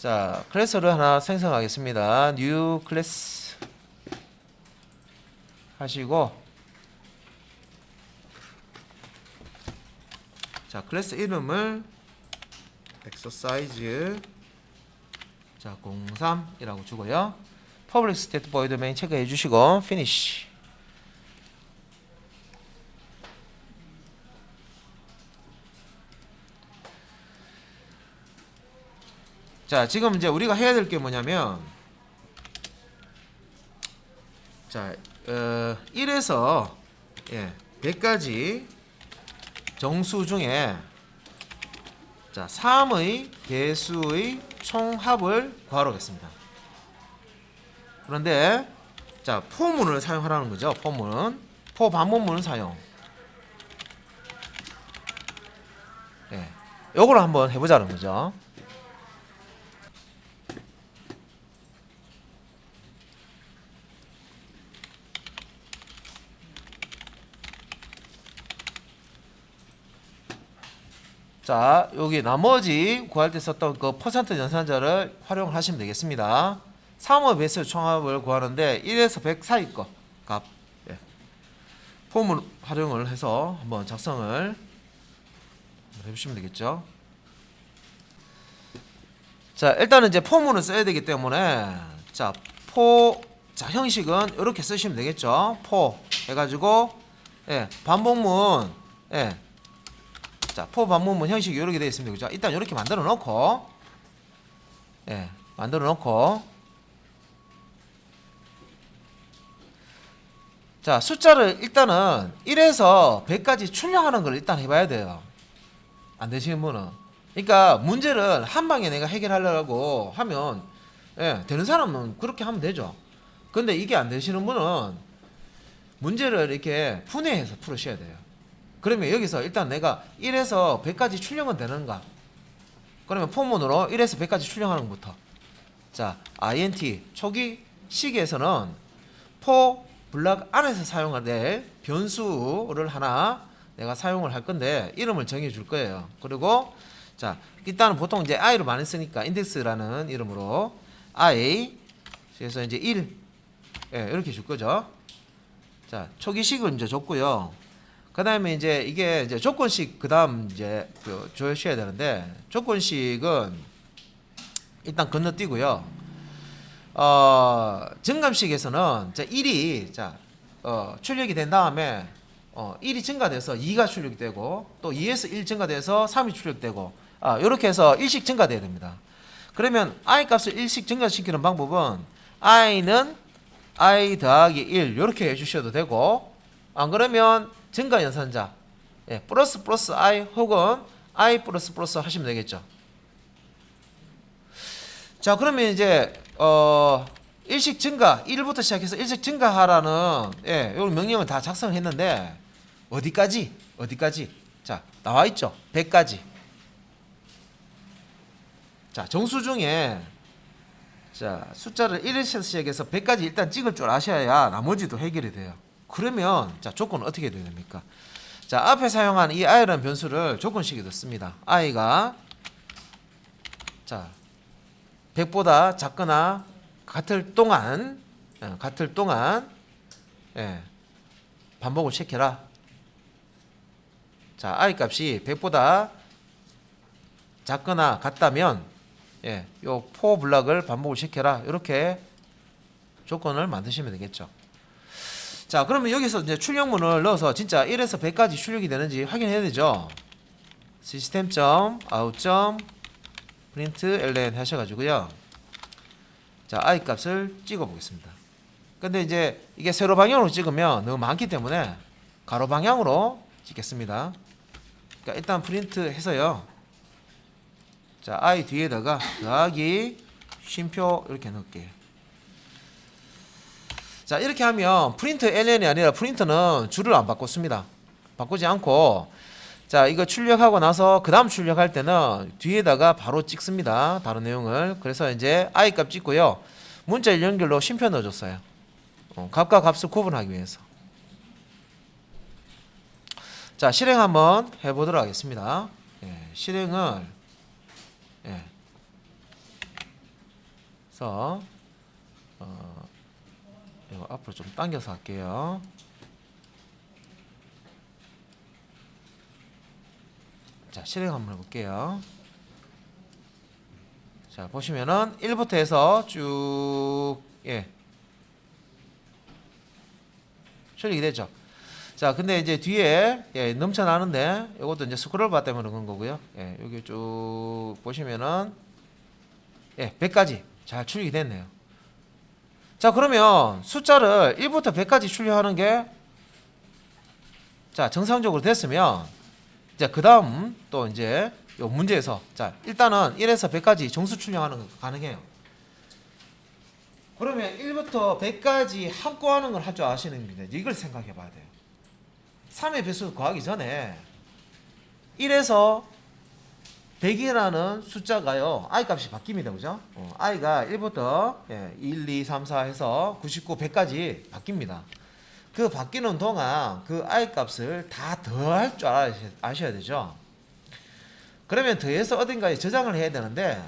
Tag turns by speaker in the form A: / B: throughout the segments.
A: 자, 클래스를 하나 생성하겠습니다. new 클래스 하시고 자, 클래스 이름을 exercise 자, 03이라고 주고요. public state void main 체크해 주시고 finish 자, 지금 이제 우리가 해야 될 게 뭐냐면 자, 어, 1에서 예, 100까지 정수 중에 자, 3의 개수의 총합을 구하겠습니다. 그런데 자, 포문을 사용하라는 거죠. 포문. 포 반문문을 사용. 예. 요거를 한번 해 보자는 거죠. 자, 여기 나머지 구할 때 썼던 그 퍼센트 연산자를 활용하시면 되겠습니다. 3의 배수 총합을 구하는데 1에서 100 사이 거 값. 예. 폼을 활용을 해서 한번 작성을 해주시면 되겠죠. 자, 일단은 이제 포문을 써야 되기 때문에 자, 포, 자, 형식은 이렇게 쓰시면 되겠죠. 포 해가지고 예, 반복문 예, 자, 포 반문문 형식이 이렇게 되어 있습니다. 그죠? 일단 이렇게 만들어 놓고 예, 만들어 놓고 자, 숫자를 일단은 1에서 100까지 출력하는 걸 일단 해 봐야 돼요. 안 되시는 분은. 그러니까 문제를 한 방에 내가 해결하려고 하면 예, 되는 사람은 그렇게 하면 되죠. 근데 이게 안 되시는 분은 문제를 이렇게 분해해서 풀으셔야 돼요. 그러면 여기서 일단 내가 1에서 100까지 출력은 되는가? 그러면 포문으로 1에서 100까지 출력하는 것부터. 자, int 초기 시기에서는 포 블락 안에서 사용할 때 변수를 하나 내가 사용을 할 건데 이름을 정해 줄 거예요. 그리고 자, 일단은 보통 이제 i로 많이 쓰니까 인덱스라는 이름으로 i 그래서 이제 1 예, 이렇게 줄 거죠. 자, 초기식을 이제 줬고요. 그다음에 이제 이게 이제 조건식 그다음 이제 그 줘셔야 되는데 조건식은 일단 건너뛰고요. 어, 증감식에서는 자 1이 자 어, 출력이 된 다음에 어, 1이 증가돼서 2가 출력이 되고 또 2에서 1 증가돼서 3이 출력되고 아, 이렇게 해서 1씩 증가돼야 됩니다. 그러면 i 값을 1씩 증가시키는 방법은 i는 i 더하기 1 이렇게 해주셔도 되고 안 그러면 증가 연산자. 예, 플러스 플러스 i 혹은 i 플러스 플러스 하시면 되겠죠. 자 그러면 이제 어 일식 증가 1부터 시작해서 일식 증가하라는 예, 요 명령을 다 작성했는데 어디까지? 어디까지? 자 나와 있죠? 100까지. 자 정수 중에 자 숫자를 1에서 시작해서 100까지 일단 찍을 줄 아셔야 나머지도 해결이 돼요 그러면 자 조건은 어떻게 돼야 됩니까 자 앞에 사용한 이 i라는 변수를 조건식에 넣습니다 i가 자 100보다 작거나 같을 동안 예, 같을 동안 예, 반복을 시켜라. 자, i 값이 100보다 작거나 같다면 예, 요 포 블락을 반복을 시켜라. 이렇게 조건을 만드시면 되겠죠. 자, 그러면 여기서 이제 출력문을 넣어서 진짜 1에서 100까지 출력이 되는지 확인해야 되죠. system.out. 프린트 ln 하셔가지고요. 자, i 값을 찍어 보겠습니다. 근데 이제 이게 세로 방향으로 찍으면 너무 많기 때문에 가로 방향으로 찍겠습니다. 그러니까 일단 프린트 해서요. 자, i 뒤에다가 더하기 쉼표 이렇게 넣을게요. 자, 이렇게 하면 프린트 ln이 아니라 프린트는 줄을 안 바꿨습니다. 바꾸지 않고 자, 이거 출력하고 나서 그 다음 출력할 때는 뒤에다가 바로 찍습니다. 다른 내용을. 그래서 이제 i 값 찍고요. 문자 연결로 쉼표 넣어줬어요. 어, 값과 값을 구분하기 위해서. 자, 실행 한번 해보도록 하겠습니다. 예, 실행을 예. 그래서 어 이거 앞으로 좀 당겨서 할게요. 자 실행 한번 해볼게요. 자 보시면은 1부터 해서 쭉 예. 출력이 되죠. 자, 근데 이제 뒤에 예, 넘쳐나는데 이것도 이제 스크롤 바 때문에 그런 거고요. 예, 여기 쭉 보시면은 예, 100까지 잘 출력이 됐네요. 자, 그러면 숫자를 1부터 100까지 출력하는 게 자, 정상적으로 됐으면 이제 그 다음 또 이제 요 문제에서 자, 일단은 1에서 100까지 정수 출력하는 거 가능해요. 그러면 1부터 100까지 합고하는 걸 할 줄 아시는 분들 이걸 생각해 봐야 돼요. 3의 배수 구하기 전에 1에서 100이라는 숫자가요. i 값이 바뀝니다. 그죠? 어, i가 1부터 예, 1, 2, 3, 4 해서 99, 100까지 바뀝니다. 그 바뀌는 동안 그 i 값을 다 더할 줄 아셔- 아셔야 되죠. 그러면 더해서 어딘가에 저장을 해야 되는데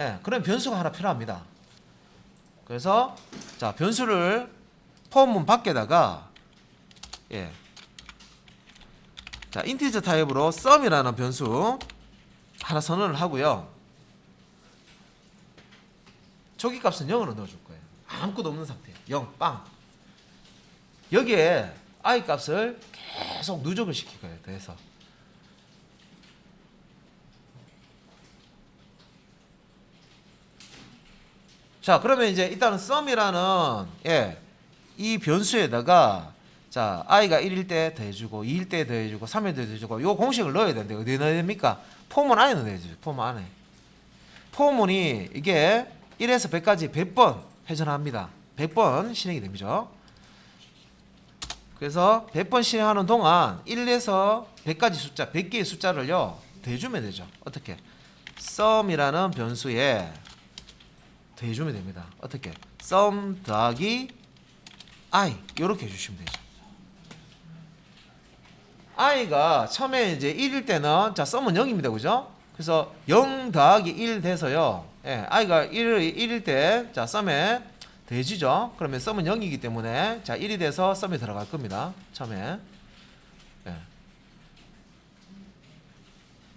A: 예, 그런 변수가 하나 필요합니다. 그래서 자 변수를 폼문 밖에다가 예. 자 인티저 타입으로 sum이라는 변수 하나 선언을 하고요. 초기 값은 0으로 넣어줄 거예요. 아무것도 없는 상태예요. 0, 빵. 여기에 i 값을 계속 누적을 시킬 거예요. 더해서. 자, 그러면 이제 일단은 sum이라는 예, 이 변수에다가 자, i가 1일 때 더해주고 2일 때 더해주고 3일 때 더해주고 요 공식을 넣어야 되는데 어디에 넣어야 됩니까? 포문 안에 넣어야죠. 포문 안에. 포문이 이게 1에서 100까지 100번 회전합니다. 100번 실행이 됩니다. 그래서 100번 실행하는 동안 1에서 100까지 숫자, 100개의 숫자를요, 더해주면 되죠. 어떻게? sum이라는 변수에 더해주면 됩니다. 어떻게? sum 더하기 i 이렇게 해주시면 되죠. I가 처음에 이제 1일 때는 자 sum은 0입니다. 그죠? 그래서 0 더하기 1 돼서요. 예, i가 1, 1일 때자 sum에 더해지죠. 그러면 sum은 0이기 때문에 자 1이 돼서 sum에 들어갈 겁니다. 처음에. 예.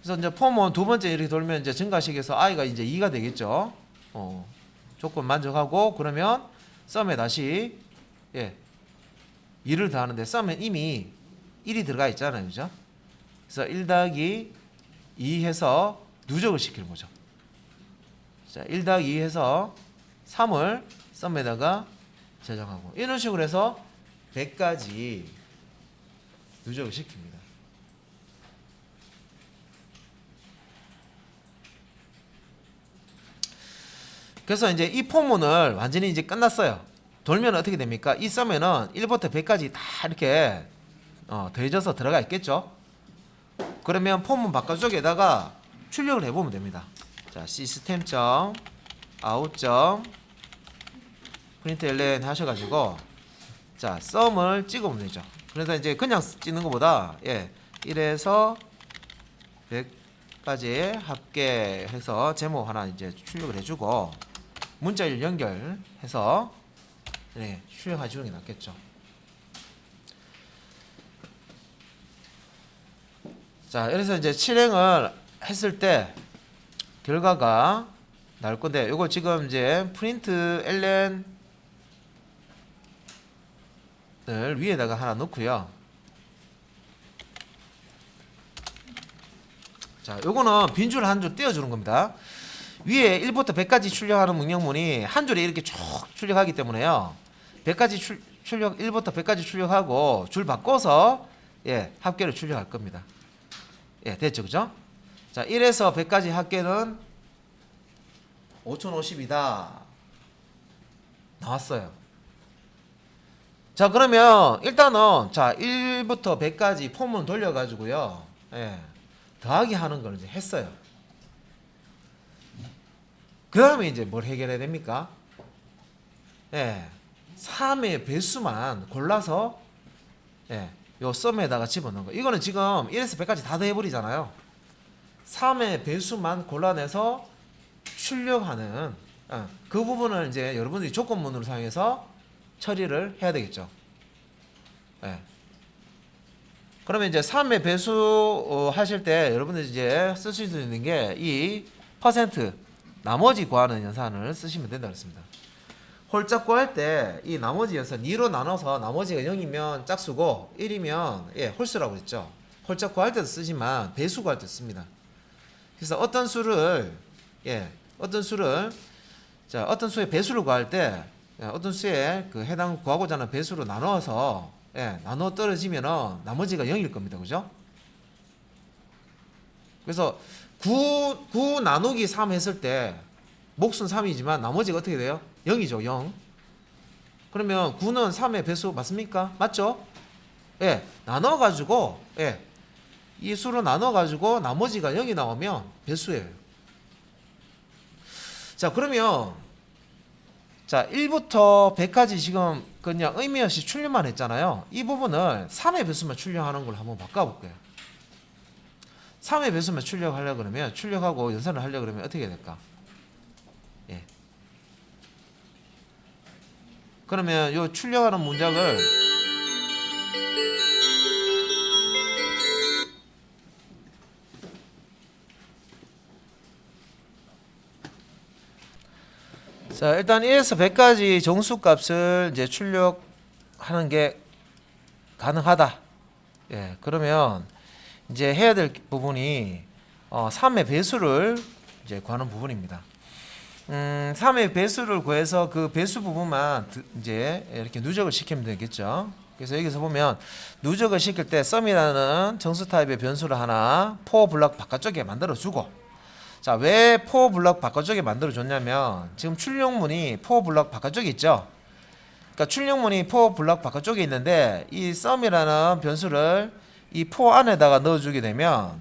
A: 그래서 이제 폼은 두 번째 이렇게 돌면 이제 증가식에서 i가 이제 2가 되겠죠. 어. 조건 만족하고 그러면 썸에 다시 예 2를 더하는데 썸에 이미 1이 들어가 있잖아요 그죠 그래서 1 더하기 2 해서 누적을 시키는 거죠 자 1 더하기 2 해서 3을 썸에다가 저장하고 이런 식으로 해서 100까지 누적을 시킵니다 그래서 이제 이 포문을 완전히 이제 끝났어요. 돌면 어떻게 됩니까? 이 썸에는 1부터 100까지 다 이렇게 어, 더해져서 들어가 있겠죠. 그러면 포문 바깥쪽에다가 출력을 해보면 됩니다. 자, 시스템 점 아웃 점 프린트 ln 하셔가지고 자 썸을 찍어보면 되죠. 그래서 이제 그냥 찍는 것보다 예 1에서 100까지 합계해서 제목 하나 이제 출력을 해주고 문자일 연결해서 네, 출력해 주는 게 낫겠죠. 자, 그래서 이제 실행을 했을 때 결과가 나올 건데 이거 지금 이제 프린트 ln을 위에다가 하나 넣고요. 자, 요거는 빈 줄 한 줄 떼어 주는 겁니다. 위에 1부터 100까지 출력하는 문형문이 한 줄에 이렇게 쭉 출력하기 때문에요. 100까지 출, 출력 1부터 100까지 출력하고 줄 바꿔서 예, 합계를 출력할 겁니다. 예, 됐죠. 그죠? 자, 1에서 100까지 합계는 5050이다. 나왔어요. 자, 그러면 일단은 자, 1부터 100까지 폼은 돌려 가지고요. 예. 더하기 하는 걸 이제 했어요. 그 다음에 이제 뭘 해결해야 됩니까? 예. 3의 배수만 골라서 예. 요 썸에다가 집어넣은 거. 이거는 지금 1에서 100까지 다 더해버리잖아요. 3의 배수만 골라내서 출력하는 어, 그 부분을 이제 여러분들이 조건문으로 사용해서 처리를 해야 되겠죠. 예. 그러면 이제 3의 배수 어, 하실 때 여러분들 이제 쓰실 수 있는 게 이 퍼센트 나머지 구하는 연산을 쓰시면 된다 그랬습니다. 홀짝 구할 때 이 나머지 연산 2로 나눠서 나머지가 0이면 짝수고 1이면 예, 홀수라고 했죠. 홀짝 구할 때도 쓰지만 배수 구할 때 씁니다. 그래서 어떤 수를 예, 어떤 수를 자, 어떤 수의 배수를 구할 때 예, 어떤 수의 그 해당 구하고자 하는 배수로 나눠서 예, 나눠 떨어지면은 나머지가 0일 겁니다. 그죠? 그래서 9, 9 나누기 3 했을 때 몫은 3이지만 나머지가 어떻게 돼요? 0이죠. 0. 그러면 9는 3의 배수 맞습니까? 맞죠? 예. 나눠 가지고 예. 이 수로 나눠 가지고 나머지가 0이 나오면 배수예요. 자, 그러면 자, 1부터 100까지 지금 그냥 의미 없이 출력만 했잖아요. 이 부분을 3의 배수만 출력하는 걸로 한번 바꿔 볼게요. 3의 배수만 출력하려 그러면 출력하고 연산을 하려 그러면 어떻게 될까? 그러면 요 출력하는 문장을 자, 일단 1에서 100까지 정수 값을 이제 출력하는 게 가능하다. 예, 그러면 이제 해야 될 부분이 어, 3의 배수를 이제 구하는 부분입니다. 음, 3의 배수를 구해서 그 배수 부분만 드- 이제 이렇게 누적을 시키면 되겠죠. 그래서 여기서 보면 누적을 시킬 때 썸이라는 정수 타입의 변수를 하나 포 블럭 바깥쪽에 만들어 주고 자, 왜 포 블럭 바깥쪽에 만들어 줬냐면 지금 출력문이 포 블럭 바깥쪽에 있죠. 그러니까 출력문이 포 블럭 바깥쪽에 있는데 이 썸이라는 변수를 이 포 안에다가 넣어 주게 되면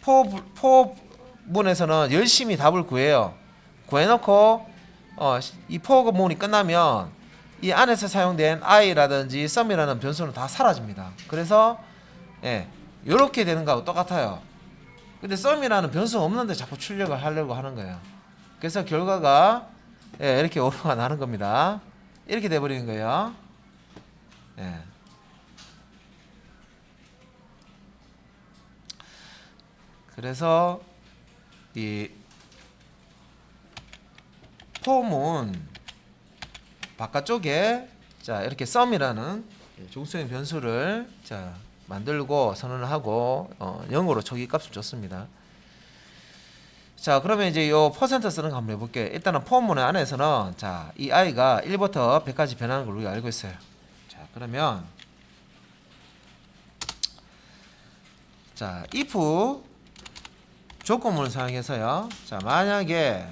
A: 포, 부- 포 문에서는 열심히 답을 구해요. 구해놓고 어, 이 포문이 끝나면 이 안에서 사용된 i라든지 썸이라는 변수는 다 사라집니다. 그래서 예, 이렇게 되는 거하고 똑같아요. 근데 썸이라는 변수 없는데 자꾸 출력을 하려고 하는 거예요. 그래서 결과가 예, 이렇게 오류가 나는 겁니다. 이렇게 돼버리는 거예요. 예. 그래서 이 폼은 바깥쪽에 자 이렇게 썸이라는 종수형 변수를 자 만들고 선언을 하고 어, 0으로 초기 값을 줬습니다. 자 그러면 이제 요 퍼센트 쓰는 거 한번 해볼게요. 일단은 폼문 안에서는 자이 i가 1부터 100까지 변하는 걸 우리가 알고 있어요. 자 그러면 자 if 조건문을 사용해서요. 자 만약에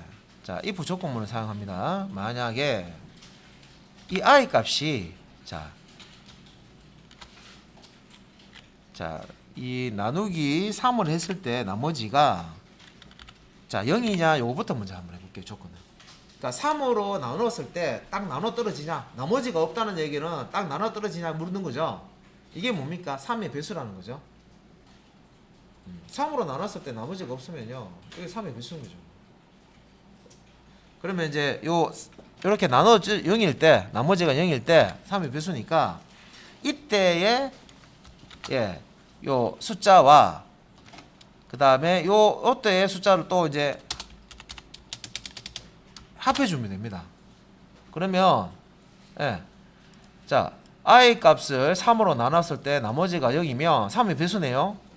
A: 자 if 조건문을 사용합니다. 만약에 이 i 값이 자 자, 이 나누기 3을 했을 때 나머지가 자, 0이냐 요거부터 먼저 한번 해 볼게요. 조건을. 그러니까 3으로 나눴을 때 딱 나눠 떨어지냐 나머지가 없다는 얘기는 딱 나눠 떨어지냐 물는 거죠. 이게 뭡니까? 3의 배수라는 거죠. 3으로 나눴을 때 나머지가 없으면요. 이게 3의 배수인 거죠. 그러면 이제 요 이렇게 나눠 0일 때 나머지가 0일 때 3의 배수니까 이때에 예, 요 숫자와 그 다음에 요 요때의 숫자를 또 이제 합해 주면 됩니다. 그러면 예, 자 i 값을 3으로 나눴을 때 나머지가 0이면 3의 배수네요.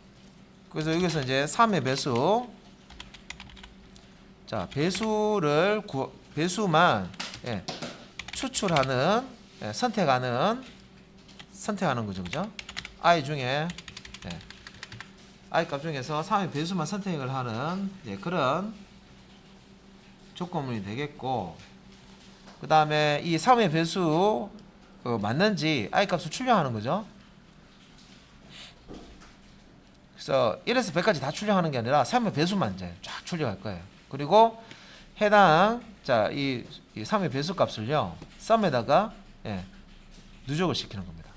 A: 그래서 여기서 이제 3의 배수 자 배수를 구, 배수만 예, 추출하는 예, 선택하는 선택하는 거죠, 그죠? i 중에 예, i 값 중에서 3의 배수만 선택을 하는 예, 그런 조건문이 되겠고 그 다음에 이 3의 배수 어, 맞는지 i 값을 출력하는 거죠. 그래서 1에서 100까지 다 출력하는 게 아니라 3의 배수만 이제 쫙 출력할 거예요. 그리고 해당 자이 이 3의 배수 값을요 썸에다가 예, 누적을 시키는 겁니다.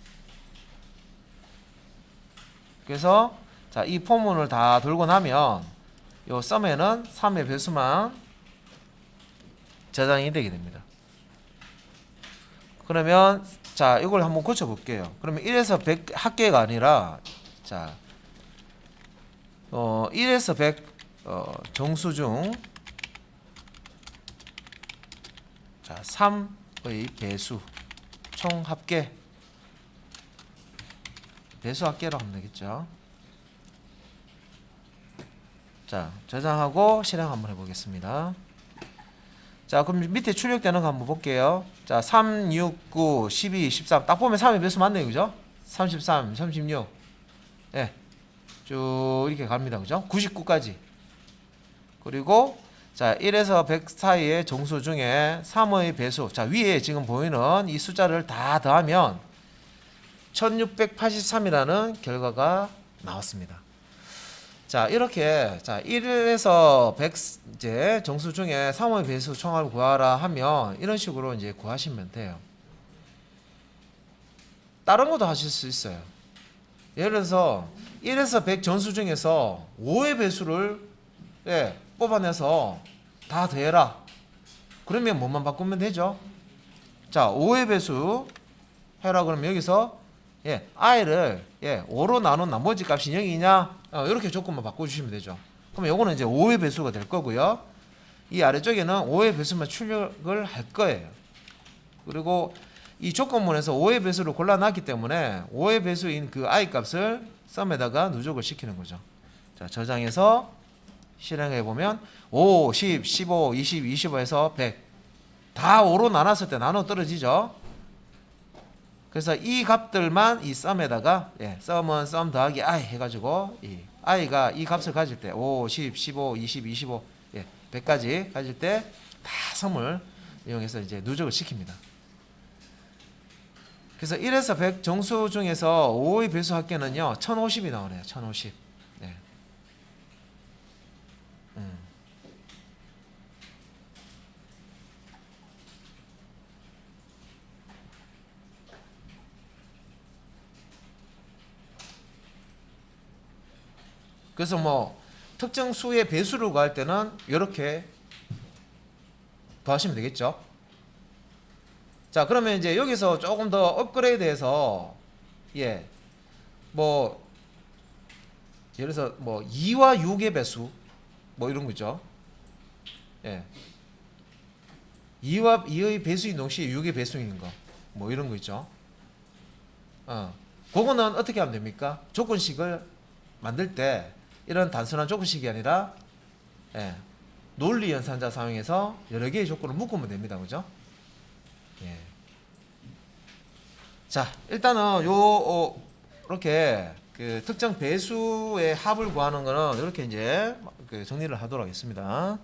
A: 그래서 자 이 포문을 다 돌고 나면 요 썸에는 3의 배수만 저장이 되게 됩니다. 그러면 자 이걸 한번 고쳐 볼게요. 그러면 1에서 100 합계가 아니라 자 어, 1에서 100 어, 정수 중 자 3의 배수 총 합계 배수 합계로 하면 되겠죠. 자 저장하고 실행 한번 해보겠습니다. 자 그럼 밑에 출력되는 거 한번 볼게요. 자 3, 6, 9, 12, 13. 딱 보면 3의 배수 맞네요, 그죠? 33, 36. 예. 쭉 이렇게 갑니다, 그죠? 99까지. 그리고 자 1에서 100 사이의 정수 중에 3의 배수. 자 위에 지금 보이는 이 숫자를 다 더하면 1683이라는 결과가 나왔습니다. 자 이렇게 자 1에서 100 이제 정수 중에 3의 배수 총합을 구하라 하면 이런 식으로 이제 구하시면 돼요. 다른 것도 하실 수 있어요. 예를 들어서 1에서 100 전수 중에서 5의 배수를 예, 뽑아내서 다 더해라. 그러면 뭐만 바꾸면 되죠? 자, 5의 배수 해라 그러면 여기서 예, i를 예, 5로 나눈 나머지 값이 0이냐? 어, 이렇게 조건만 바꿔 주시면 되죠. 그럼 요거는 이제 5의 배수가 될 거고요. 이 아래쪽에는 5의 배수만 출력을 할 거예요. 그리고 이 조건문에서 5의 배수를 골라놨기 때문에 5의 배수인 그 i 값을 썸에다가 누적을 시키는 거죠. 자, 저장해서 실행해 보면 5, 10, 15, 20, 25에서 100. 다 5로 나눴을 때 나눠 떨어지죠. 그래서 이 값들만 이 썸에다가 예, 썸은 썸 더하기 i 해 가지고 이 i가 이 값을 가질 때 5, 10, 15, 20, 25, 예, 100까지 가질 때다 썸을 이용해서 이제 누적을 시킵니다. 그래서 1에서 100 정수 중에서 5의 배수 합계는요 1050이 나오네요 1050 네. 음. 그래서 뭐 특정 수의 배수를 구할 때는 이렇게 더하시면 되겠죠 자 그러면 이제 여기서 조금 더 업그레이드해서 예. 뭐 예를 들어서 뭐 2와 6의 배수 뭐 이런 거죠? 예. 2와 2의 배수인 동시에 6의 배수인 거 뭐 이런 거 있죠? 어. 그거는 어떻게 하면 됩니까? 조건식을 만들 때 이런 단순한 조건식이 아니라 예. 논리 연산자 사용해서 여러 개의 조건을 묶으면 됩니다. 그죠 예. 자, 일단은 요 어, 이렇게 그 특정 배수의 합을 구하는 거는 이렇게 이제 그 정리를 하도록 하겠습니다.